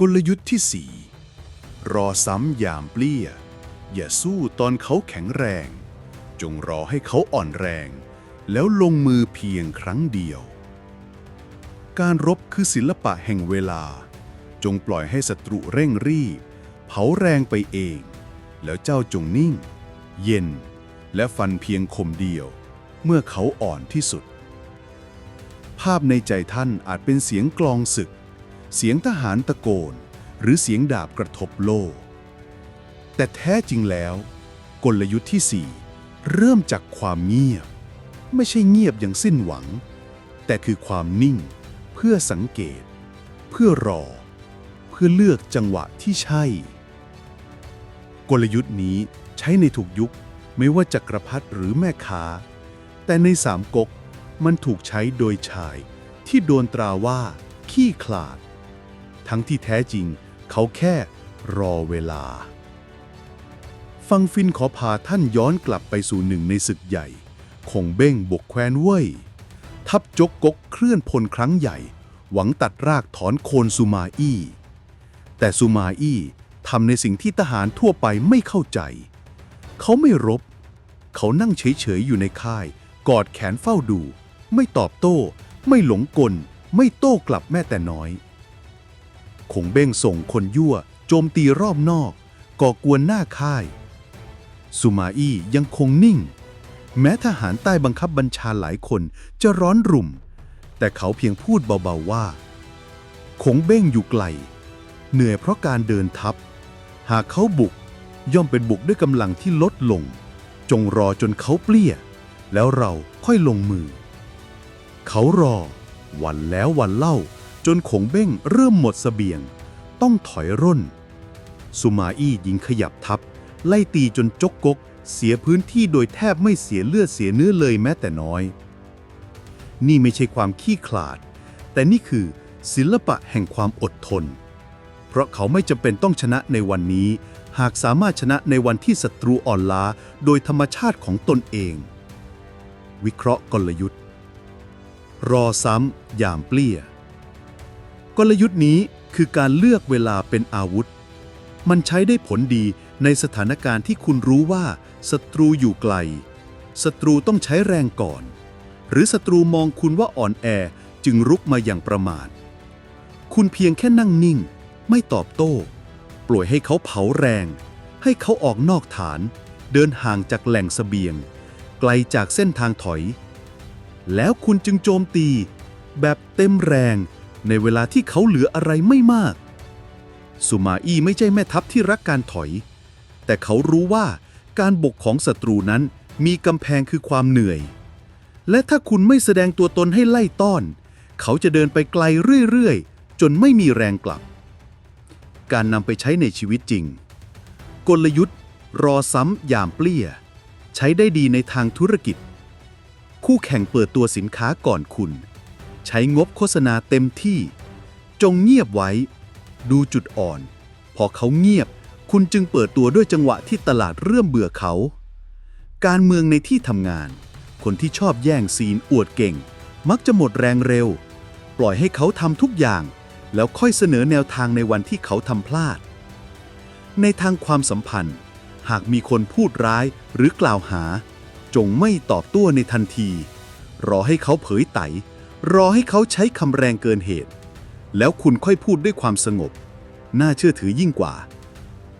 กลยุทธ์ที่ 4 รอซ้ำยามเปลี้ย อย่าสู้ตอนเขาแข็งแรง จงรอให้เขาอ่อนแรง แล้วลงมือเพียงครั้งเดียว การรบคือศิลปะแห่งเวลา จงปล่อยให้ศัตรูเร่งรีบ เผาแรงไปเอง แล้วเจ้าจงนิ่ง เย็น และฟันเพียงคมเดียว เมื่อเขาอ่อนที่สุด ภาพในใจท่านอาจเป็นเสียงกลองศึก เสียงทหารตะโกน หรือเสียงดาบกระทบโล่ แต่แท้จริงแล้ว กลยุทธ์ที่ 4 เริ่มจากความเงียบ ไม่ใช่เงียบอย่างสิ้นหวัง แต่คือความนิ่ง เพื่อสังเกต เพื่อรอ เพื่อเลือกจังหวะที่ใช่ กลยุทธ์นี้ใช้ในถูกยุคไม่ว่าจักรพรรดิหรือแม่ค้า แต่ในสามก๊กมันถูกใช้โดยชายที่โดนตราว่า ขี้ขลาด ทั้งที่แท้จริง เขาแค่รอเวลา ฟังฟินขอพาท่านย้อนกลับไปสู่หนึ่งในศึกใหญ่ คงเบ้งบกแควนเว่ย ทัพจกกกเคลื่อนพลครั้งใหญ่ หวังตัดรากถอนโคนซูมาอี้ แต่ซูมาอี้ทำในสิ่งที่ทหารทั่วไปไม่เข้าใจ เขาไม่รบ เขานั่งเฉยๆอยู่ในค่าย กอดแขนเฝ้าดู ไม่ตอบโต้ ไม่หลงกล ไม่โต้กลับแม้แต่น้อย คงเบ้งส่งคนยั่ว โจมตีรอบนอก ก่อกวนหน้าค่าย สุมาอี้ยังคงนิ่ง แม้ทหารใต้บังคับบัญชาหลายคนจะร้อนรุ่ม แต่เขาเพียงพูดเบาๆว่า คงเบ้งอยู่ไกล เหนื่อยเพราะการเดินทัพ หากเขาบุกย่อมเป็นบุกด้วยกำลังที่ลดลง จงรอจนเขาเปลี้ย แล้วเราค่อยลงมือ เขารอ วันแล้ววันเล่า จนขงเบ้งเริ่มหมดเสบียง ต้องถอยร่น สุมาอี้ยิงขยับทัพไล่ตีจนจกกก เสียพื้นที่โดยแทบไม่เสียเลือดเสียเนื้อเลยแม้แต่น้อย นี่ไม่ใช่ความขี้ขลาด แต่นี่คือศิลปะแห่งความอดทน เพราะเขาไม่จำเป็นต้องชนะในวันนี้ หากสามารถชนะในวันที่ศัตรูอ่อนล้าโดยธรรมชาติของตนเอง วิเคราะห์กลยุทธ์ รอซ้ำยามเปลี้ย กลยุทธ์นี้คือการเลือกเวลาเป็นอาวุธ มันใช้ได้ผลดีในสถานการณ์ที่คุณรู้ว่าศัตรูอยู่ไกล ศัตรูต้องใช้แรงก่อน หรือศัตรูมองคุณว่าอ่อนแอจึงรุกมาอย่างประมาท คุณเพียงแค่นั่งนิ่ง ไม่ตอบโต้ ปล่อยให้เขาเผาแรง ให้เขาออกนอกฐาน เดินห่างจากแหล่งเสบียง ไกลจากเส้นทางถอย แล้วคุณจึงโจมตี แบบเต็มแรง ในเวลาที่เขาเหลืออะไรไม่มาก สุมาอี้ไม่ใช่แม่ทัพที่รักการถอย แต่เขารู้ว่าการบกของศัตรูนั้นมีกำแพงคือความเหนื่อย และถ้าคุณไม่แสดงตัวตนให้ไล่ต้อน เขาจะเดินไปไกลเรื่อยๆ จนไม่มีแรงกลับ การนำไปใช้ในชีวิตจริง กลยุทธ์ รอซ้ำยามเปลี้ยใช้ได้ดีในทางธุรกิจ คู่แข่งเปิดตัวสินค้าก่อนคุณ ใช้งบโฆษณาเต็มที่ จงเงียบไว้ ดูจุดอ่อน พอเขาเงียบ คุณจึงเปิดตัวด้วยจังหวะที่ตลาดเริ่มเบื่อเขา การเมืองในที่ทำงาน คนที่ชอบแย่งซีนอวดเก่ง มักจะหมดแรงเร็ว ปล่อยให้เขาทำทุกอย่าง แล้วค่อยเสนอแนวทางในวันที่เขาทำพลาด ในทางความสัมพันธ์ หากมีคนพูดร้ายหรือกล่าวหา จงไม่ตอบโต้ในทันที รอให้เขาเผยไต รอให้เขาใช้คำแรงเกินเหตุ แล้วคุณค่อยพูดด้วยความสงบ น่าเชื่อถือยิ่งกว่า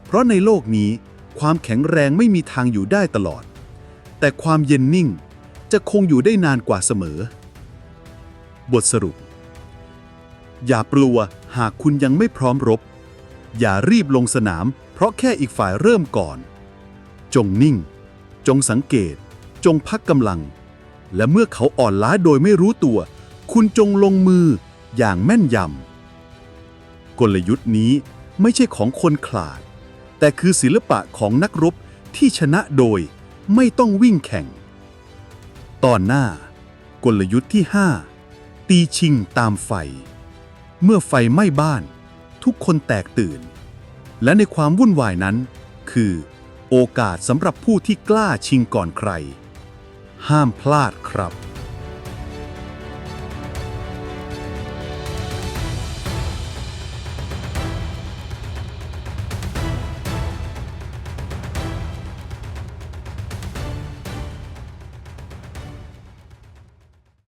เพราะในโลกนี้ ความแข็งแรงไม่มีทางอยู่ได้ตลอด แต่ความเย็นนิ่งจะคงอยู่ได้นานกว่าเสมอ บทสรุป อย่ากลัวหากคุณยังไม่พร้อมรบ อย่ารีบลงสนาม เพราะแค่อีกฝ่ายเริ่มก่อน จงนิ่ง จงสังเกต จงพักกำลัง และเมื่อเขาอ่อนล้าโดยไม่รู้ตัว คุณจงลงมืออย่างแม่นยำ กลยุทธ์นี้ไม่ใช่ของคนขลาด แต่คือศิลปะของนักรบที่ชนะโดยไม่ต้องวิ่งแข่ง ตอนหน้ากลยุทธ์ที่ 5 ตีชิงตามไฟ เมื่อไฟไหม้บ้าน ทุกคนแตกตื่น และในความวุ่นวายนั้น คือ โอกาสสำหรับผู้ที่กล้าชิงก่อนใคร ห้ามพลาดครับ